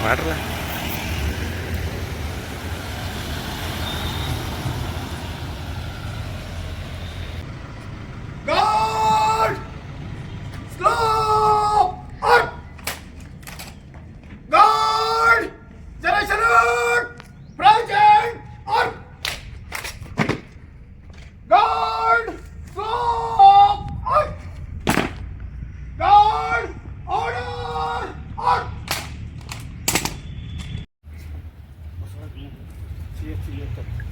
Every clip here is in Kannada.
amarra see you later.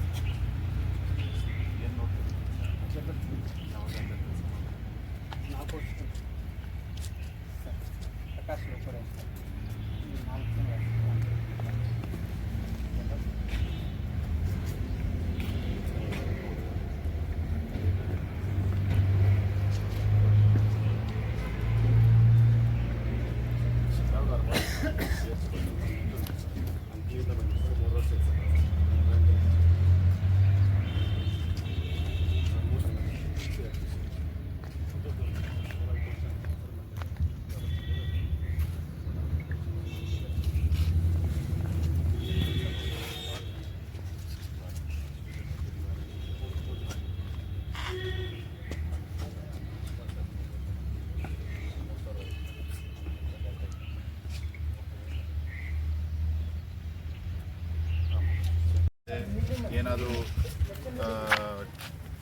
ಏನಾದರೂ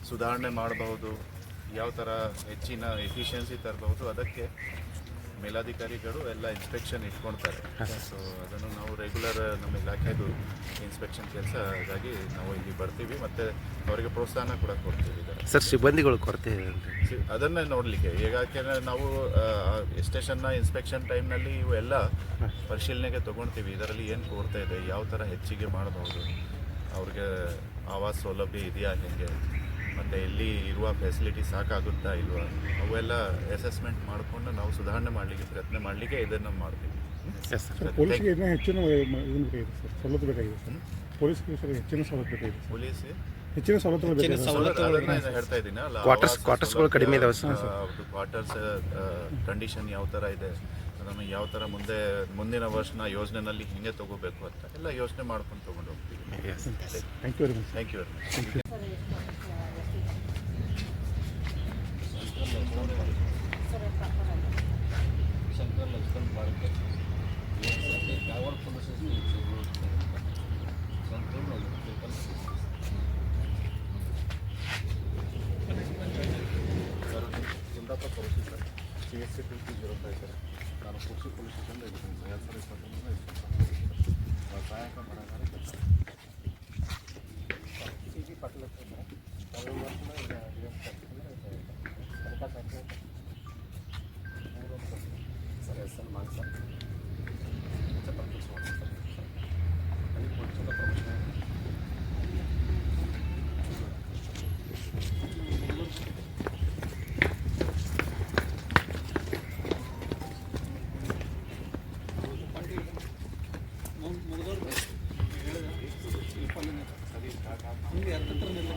ಸುಧಾರಣೆ ಮಾಡಬಹುದು ಯಾವ ಥರ ಹೆಚ್ಚಿನ ಎಫಿಷಿಯನ್ಸಿ ತರಬಹುದು ಅದಕ್ಕೆ ಮೇಲಾಧಿಕಾರಿಗಳು ಎಲ್ಲ ಇನ್ಸ್ಪೆಕ್ಷನ್ ಇಟ್ಕೊಳ್ತಾರೆ. ಸೊ ಅದನ್ನು ನಾವು ರೆಗ್ಯುಲರ್ ನಮ್ಮ ಇಲಾಖೆದು ಇನ್ಸ್ಪೆಕ್ಷನ್ ಕೆಲಸ ಹಾಗಾಗಿ ನಾವು ಇಲ್ಲಿ ಬರ್ತೀವಿ ಮತ್ತು ಅವರಿಗೆ ಪ್ರೋತ್ಸಾಹನ ಕೂಡ ಕೊಡ್ತೀವಿ ಸರ್ ಸಿಬ್ಬಂದಿಗಳು ಕೊರತೆ ಅದನ್ನೇ ನೋಡಲಿಕ್ಕೆ. ಈಗ ಯಾಕೆಂದರೆ ನಾವು ಸ್ಟೇಷನ್ನ ಇನ್ಸ್ಪೆಕ್ಷನ್ ಟೈಮ್ನಲ್ಲಿ ಇವೆಲ್ಲ ಪರಿಶೀಲನೆಗೆ ತೊಗೊಳ್ತೀವಿ ಇದರಲ್ಲಿ ಏನು ಕೊರತೆ ಇದೆ ಯಾವ ಥರ ಹೆಚ್ಚಿಗೆ ಮಾಡಬಹುದು ಅವ್ರಿಗೆ ಆವಾಸ್ ಸೌಲಭ್ಯ ಇದೆಯಾ ಹೇಗೆ? ಮತ್ತು ಇಲ್ಲಿ ಇರುವ ಫೆಸಿಲಿಟಿ ಸಾಕಾಗುತ್ತಾ ಇಲ್ವಾ? ಅವೆಲ್ಲ ಅಸೆಸ್ಮೆಂಟ್ ಮಾಡಿಕೊಂಡು ನಾವು ಸುಧಾರಣೆ ಮಾಡಲಿಕ್ಕೆ ಪ್ರಯತ್ನ ಮಾಡಲಿಕ್ಕೆ ಇದನ್ನು ಮಾಡ್ತೀವಿ. Yes sir sir. ಪೊಲೀಸ್ಗೆ ಇನ್ನೂ ಹೆಚ್ಚಿನ ಇದನ್ನು ಬೇಕಾಗಿದೆ ಸರ್ ಸವಲತ್ತು ಬೇಕಾಗಿದೆ ಸರ್ ಪೊಲೀಸ್ಗೆ ಸರ್ ಹೆಚ್ಚಿನ ಸವಲತ್ತು ಬೇಕಾಗಿದೆ ಪೊಲೀಸ್ ಹೆಚ್ಚಿನ ಸವಲತ್ತುಗಳು ಅದನ್ನ ಹೇಳ್ತಾ ಇದ್ದೀನಿ ಅಲ್ಲ ಕ್ವಾರ್ಟರ್ಸ್ ಆವಾಸ ಕಡಿಮೆ ಇದಾವೆ ಸರ್. ಕ್ವಾರ್ಟರ್ಸ್ ಕಂಡೀಷನ್ ಯಾವ ಥರ ಇದೆ? ಅದನ್ನು ಯಾವ ಥರ ಮುಂದೆ ಮುಂದಿನ ವರ್ಷನ ಯೋಜನೆಯಲ್ಲಿ ಹಿಂಗೆ ತಗೋಬೇಕು ಅಂತ ಎಲ್ಲ ಯೋಚನೆ ಮಾಡ್ಕೊಂಡು ತೊಗೊಂಡು ಹೋಗ್ತೀವಿ. Thank you very much thank you very much Shankar Lakshman Balke Dharwad police ಸಂಪೂರ್ಣ sir Kundapura police sir C S C two zero five sir Kursi police station ಇದ್ದೀನಿ ಸರ್ ಎರಡು ಸಾವಿರ ಇಪ್ಪತ್ತೊಂದರ ಸಹಾಯಕ ಬರೋದಾರೆ ಕೆಲಸ ಸಿ ಮುಂದೆ ಹತ್ತಿರ ನಿಲ್ಲ